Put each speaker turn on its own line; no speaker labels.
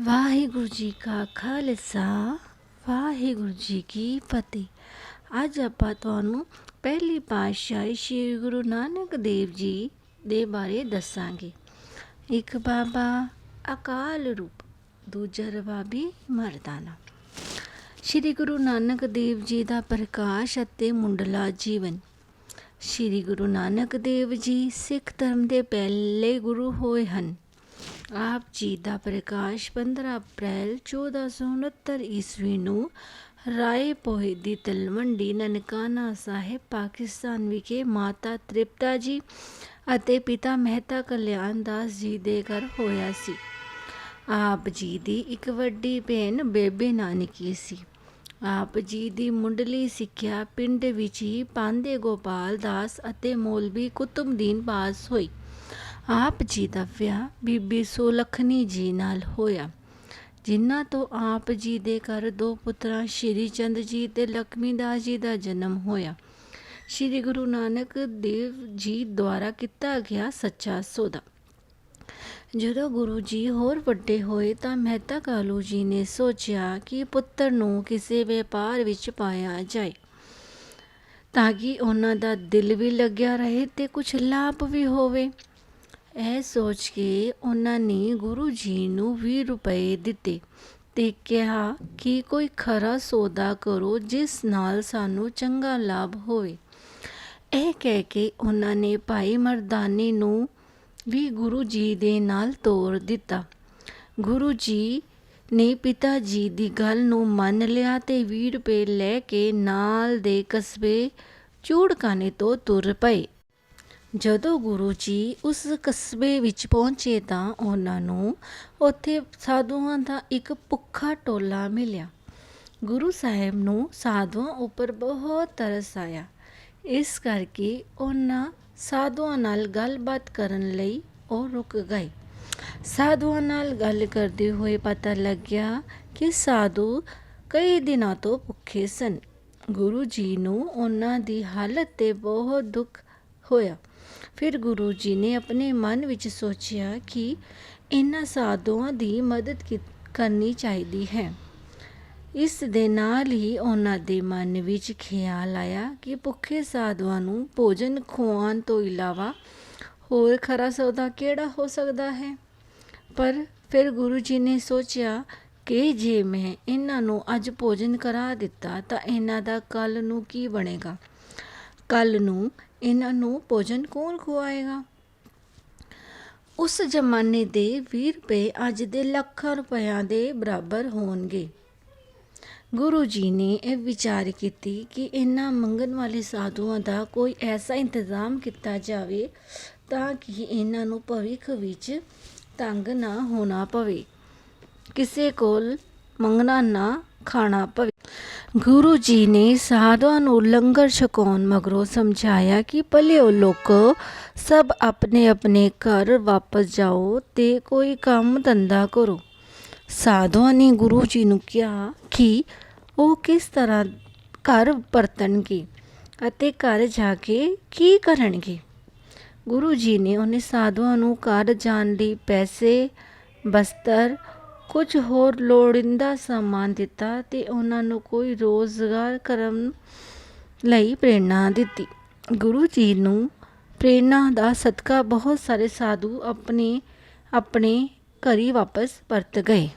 ਵਾਹਿਗੁਰੂ ਜੀ ਕਾ ਖਾਲਸਾ, ਵਾਹਿਗੁਰੂ ਜੀ ਕੀ ਫਤਿਹ। ਅੱਜ ਆਪਾਂ ਤੁਹਾਨੂੰ ਪਹਿਲੀ ਪਾਤਸ਼ਾਹੀ ਸ੍ਰੀ ਗੁਰੂ ਨਾਨਕ ਦੇਵ ਜੀ ਦੇ ਬਾਰੇ ਦੱਸਾਂਗੇ। ਇੱਕ ਬਾਬਾ ਅਕਾਲ ਰੂਪ, ਦੂਜਾ ਰਵਾਬੀ ਮਰਦਾਨਾ। ਸ੍ਰੀ ਗੁਰੂ ਨਾਨਕ ਦੇਵ ਜੀ ਦਾ ਪ੍ਰਕਾਸ਼ ਅਤੇ ਮੁੰਡਲਾ ਜੀਵਨ। ਸ੍ਰੀ ਗੁਰੂ ਨਾਨਕ ਦੇਵ ਜੀ ਸਿੱਖ ਧਰਮ ਦੇ ਪਹਿਲੇ ਗੁਰੂ ਹੋਏ ਹਨ। ਆਪ ਜੀ ਦਾ ਪ੍ਰਕਾਸ਼ 15 ਅਪ੍ਰੈਲ 1469 ਈਸਵੀ ਨੂੰ ਰਾਏ ਪੋਹੇ ਦੀ ਤਲਵੰਡੀ ਨਨਕਾਣਾ ਸਾਹਿਬ ਪਾਕਿਸਤਾਨ ਵਿਖੇ ਮਾਤਾ ਤ੍ਰਿਪਤਾ ਜੀ ਅਤੇ ਪਿਤਾ ਮਹਿਤਾ ਕਲਿਆਣ ਦਾਸ ਜੀ ਦੇ ਘਰ ਹੋਇਆ ਸੀ। ਆਪ ਜੀ ਦੀ ਇੱਕ ਵੱਡੀ ਭੈਣ ਬੇਬੇ ਨਾਨਕੀ ਸੀ। ਆਪ ਜੀ ਦੀ ਮੁੰਡਲੀ ਸਿੱਖਿਆ ਪਿੰਡ ਵਿੱਚ ਹੀ ਪਾਂਦੇ ਗੋਪਾਲ ਦਾਸ ਅਤੇ ਮੌਲਵੀ ਕੁਤਬਦੀਨ ਪਾਸ ਹੋਈ। ਆਪ ਜੀ ਦਾ ਵਿਆਹ ਬੀਬੀ ਸੋਲਖਣੀ ਜੀ ਨਾਲ ਹੋਇਆ, ਜਿਨ੍ਹਾਂ ਤੋਂ ਆਪ ਜੀ ਦੇ ਘਰ ਦੋ ਪੁੱਤਰਾਂ, ਸ਼੍ਰੀ ਚੰਦ ਜੀ ਤੇ ਲਖਮੀ ਦਾਸ ਜੀ ਦਾ ਜਨਮ ਹੋਇਆ। ਸ਼੍ਰੀ ਗੁਰੂ ਨਾਨਕ ਦੇਵ ਜੀ ਦੁਆਰਾ ਕੀਤਾ ਗਿਆ ਸੱਚਾ ਸੌਦਾ। ਜਦੋਂ ਗੁਰੂ ਜੀ ਹੋਰ ਵੱਡੇ ਹੋਏ ਤਾਂ ਮਹਿਤਾ ਕਾਲੂ ਜੀ ਨੇ ਸੋਚਿਆ ਕਿ ਪੁੱਤਰ ਨੂੰ ਕਿਸੇ ਵਪਾਰ ਵਿੱਚ ਪਾਇਆ ਜਾਏ, ਤਾਂ ਕਿ ਉਹਨਾਂ ਦਾ ਦਿਲ ਵੀ ਲੱਗਿਆ ਰਹੇ ਤੇ ਕੁਝ ਲਾਭ ਵੀ ਹੋਵੇ। ਇਹ ਸੋਚ ਕੇ ਉਹਨਾਂ ਨੇ ਗੁਰੂ ਜੀ ਨੂੰ ਵੀਹ ਰੁਪਏ ਦਿੱਤੇ ਅਤੇ ਕਿਹਾ ਕਿ ਕੋਈ ਖਰਾ ਸੌਦਾ ਕਰੋ ਜਿਸ ਨਾਲ ਸਾਨੂੰ ਚੰਗਾ ਲਾਭ ਹੋਵੇ। ਇਹ ਕਹਿ ਕੇ ਉਹਨਾਂ ਨੇ ਭਾਈ ਮਰਦਾਨੇ ਨੂੰ ਵੀ ਗੁਰੂ ਜੀ ਦੇ ਨਾਲ ਤੋਰ ਦਿੱਤਾ। ਗੁਰੂ ਜੀ ਨੇ ਪਿਤਾ ਜੀ ਦੀ ਗੱਲ ਨੂੰ ਮੰਨ ਲਿਆ ਤੇ 20 ਰੁਪਏ ਲੈ ਕੇ ਨਾਲ ਦੇ ਕਸਬੇ ਚੂੜਕਾਨੇ ਤੋਂ ਤੁਰ ਪਏ। ਜਦੋਂ ਗੁਰੂ ਜੀ ਉਸ ਕਸਬੇ ਵਿੱਚ ਪਹੁੰਚੇ ਤਾਂ ਉਹਨਾਂ ਨੂੰ ਉੱਥੇ ਸਾਧੂਆਂ ਦਾ ਇੱਕ ਭੁੱਖਾ ਟੋਲਾ ਮਿਲਿਆ। ਗੁਰੂ ਸਾਹਿਬ ਨੂੰ ਸਾਧੂਆਂ ਉੱਪਰ ਬਹੁਤ ਤਰਸ ਆਇਆ। ਇਸ ਕਰਕੇ ਉਹਨਾਂ ਸਾਧੂਆਂ ਨਾਲ ਗੱਲਬਾਤ ਕਰਨ ਲਈ ਉਹ ਰੁਕ ਗਏ। ਸਾਧੂਆਂ ਨਾਲ ਗੱਲ ਕਰਦੇ ਹੋਏ ਪਤਾ ਲੱਗਿਆ ਕਿ ਸਾਧੂ ਕਈ ਦਿਨਾਂ ਤੋਂ ਭੁੱਖੇ ਸਨ। ਗੁਰੂ ਜੀ ਨੂੰ ਉਹਨਾਂ ਦੀ ਹਾਲਤ ਤੇ ਬਹੁਤ ਦੁੱਖ ਹੋਇਆ। ਫਿਰ ਗੁਰੂ ਜੀ ਨੇ ਆਪਣੇ ਮਨ ਵਿੱਚ ਸੋਚਿਆ ਕਿ ਇਹਨਾਂ ਸਾਧੂਆਂ ਦੀ ਮਦਦ ਕਰਨੀ ਚਾਹੀਦੀ ਹੈ। ਇਸ ਦੇ ਨਾਲ ਹੀ ਉਹਨਾਂ ਦੇ ਮਨ ਵਿੱਚ ਖਿਆਲ ਆਇਆ ਕਿ ਭੁੱਖੇ ਸਾਧੂਆਂ ਨੂੰ ਭੋਜਨ ਖਵਾਉਣ ਤੋਂ ਇਲਾਵਾ ਹੋਰ ਖਰਾ ਸੌਦਾ ਕਿਹੜਾ ਹੋ ਸਕਦਾ ਹੈ? ਪਰ ਫਿਰ ਗੁਰੂ ਜੀ ਨੇ ਸੋਚਿਆ ਕਿ ਜੇ ਮੈਂ ਇਹਨਾਂ ਨੂੰ ਅੱਜ ਭੋਜਨ ਕਰਾ ਦਿੱਤਾ ਤਾਂ ਇਹਨਾਂ ਦਾ ਕੱਲ ਨੂੰ ਕੀ ਬਣੇਗਾ? ਕੱਲ ਨੂੰ ਇਹਨਾਂ ਨੂੰ ਭੋਜਨ ਕੌਣ ਖਵਾਏਗਾ? ਉਸ ਜ਼ਮਾਨੇ ਦੇ 20 ਰੁਪਏ ਅੱਜ ਦੇ ਲੱਖਾਂ ਰੁਪਇਆਂ ਦੇ ਬਰਾਬਰ ਹੋਣਗੇ। ਗੁਰੂ ਜੀ ਨੇ ਇਹ ਵਿਚਾਰ ਕੀਤੀ ਕਿ ਇਹਨਾਂ ਮੰਗਣ ਵਾਲੇ ਸਾਧੂਆਂ ਦਾ ਕੋਈ ਐਸਾ ਇੰਤਜ਼ਾਮ ਕੀਤਾ ਜਾਵੇ ਤਾਂ ਕਿ ਇਹਨਾਂ ਨੂੰ ਭਵਿੱਖ ਵਿੱਚ ਤੰਗ ਨਾ ਹੋਣਾ ਪਵੇ। ਕਿਸੇ ਕੋਲ ਮੰਗਣਾ ਨਾ ਖਾਣਾ ਪਵੇ। ਗੁਰੂ ਜੀ ਨੇ ਸਾਧੂਆਂ ਨੂੰ ਲੰਗਰ ਛਕਾਉਣ ਮਗਰੋਂ ਸਮਝਾਇਆ ਕਿ ਭਲਿਓ ਲੋਕੋ, ਸਭ ਆਪਣੇ ਆਪਣੇ ਘਰ ਵਾਪਸ ਜਾਓ ਤੇ ਕੋਈ ਕੰਮ ਧੰਦਾ ਕਰੋ। ਸਾਧੂਆਂ ਨੇ ਗੁਰੂ ਜੀ ਨੂੰ ਕਿਹਾ ਕਿ ਉਹ ਕਿਸ ਤਰ੍ਹਾਂ ਘਰ ਪਰਤਣਗੇ ਅਤੇ ਘਰ ਜਾ ਕੇ ਕੀ ਕਰਨਗੇ। ਗੁਰੂ ਜੀ ਨੇ ਉਹਨੇ ਸਾਧੂਆਂ ਨੂੰ ਘਰ ਜਾਣ ਲਈ ਪੈਸੇ, ਬਸਤਰ ਕੁਝ ਹੋਰ ਲੋੜੀਂਦਾ ਸਮਾਨ ਦਿੱਤਾ ਅਤੇ ਉਹਨਾਂ ਨੂੰ ਕੋਈ ਰੋਜ਼ਗਾਰ ਕਰਨ ਲਈ ਪ੍ਰੇਰਣਾ ਦਿੱਤੀ। ਗੁਰੂ ਜੀ ਨੂੰ ਪ੍ਰੇਰਣਾ ਦਾ ਸਦਕਾ ਬਹੁਤ ਸਾਰੇ ਸਾਧੂ ਆਪਣੇ ਆਪਣੇ ਘਰੀ ਵਾਪਸ ਪਰਤ ਗਏ।